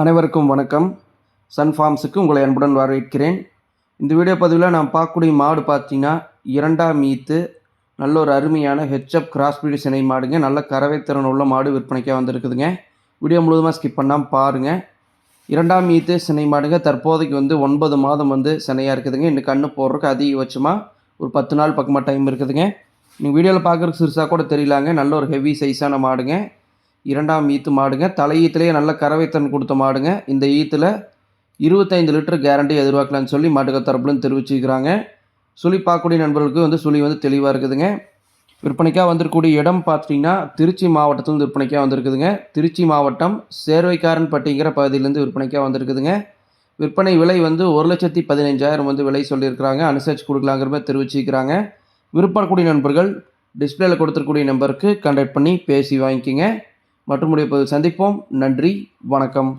அனைவருக்கும் வணக்கம். சன் ஃபார்ம்ஸுக்கு உங்களை அன்புடன் வரவேற்கிறேன். இந்த வீடியோ பதிவில் நான் பார்க்கக்கூடிய மாடு பார்த்தீங்கன்னா இரண்டாம் மீத்து நல்ல ஒரு அருமையான ஹெச்எப் கிராஸ்பீடு சினை மாடுங்க. நல்ல கறவை திறன் உள்ள மாடு விற்பனைக்காக வந்திருக்குதுங்க. வீடியோ முழுவதுமாக ஸ்கிப் பண்ணாமல் பாருங்கள் இரண்டாம் மீத்து சினை மாடுங்க. தற்போதைக்கு வந்து ஒன்பது மாதம் வந்து சினையாக இருக்குதுங்க. இன்னும் கண்ணு போடுறதுக்கு அதிகபட்சமாக ஒரு பத்து நாள் பக்கமாக டைம் இருக்குதுங்க. நீங்கள் வீடியோவில் பார்க்குறதுக்கு சிறுசாக கூட தெரியலாங்க. நல்ல ஒரு ஹெவி சைஸான மாடுங்க. இரண்டாம் ஈத்து மாடுங்க. தலை ஈத்துலேயே நல்ல கறவைத்தன் கொடுத்த மாடுங்க. இந்த ஈத்தில் இருபத்தைந்து லிட்டர் கேரண்டி எதிர்பார்க்கலான்னு சொல்லி மாட்டுக்க தரப்புலன்னு தெரிவிச்சுக்கிறாங்க சுழி பார்க்கக்கூடிய நண்பர்களுக்கு வந்து சுழி வந்து தெளிவாக இருக்குதுங்க. விற்பனைக்காக வந்திருக்கக்கூடிய இடம் பார்த்தீங்கன்னா திருச்சி மாவட்டத்திலிருந்து விற்பனைக்காக வந்திருக்குதுங்க. திருச்சி மாவட்டம் சேர்வைக்காரன்பட்டிங்கிற பகுதியிலேருந்து விற்பனைக்காக வந்திருக்குதுங்க. விற்பனை விலை வந்து ஒரு லட்சத்தி பதினஞ்சாயிரம் வந்து விலை சொல்லியிருக்கிறாங்க. அனுசரித்து கொடுக்கலாங்கிற மாதிரி தெரிவிச்சிக்கிறாங்க விருப்பக்கூடிய நண்பர்கள் டிஸ்பிளேயில் கொடுத்துருக்கூடிய நம்பருக்கு கான்டாக்ட் பண்ணி பேசி வாங்கிக்கிங்க. மற்றும் சந்திப்போம். நன்றி. வணக்கம்.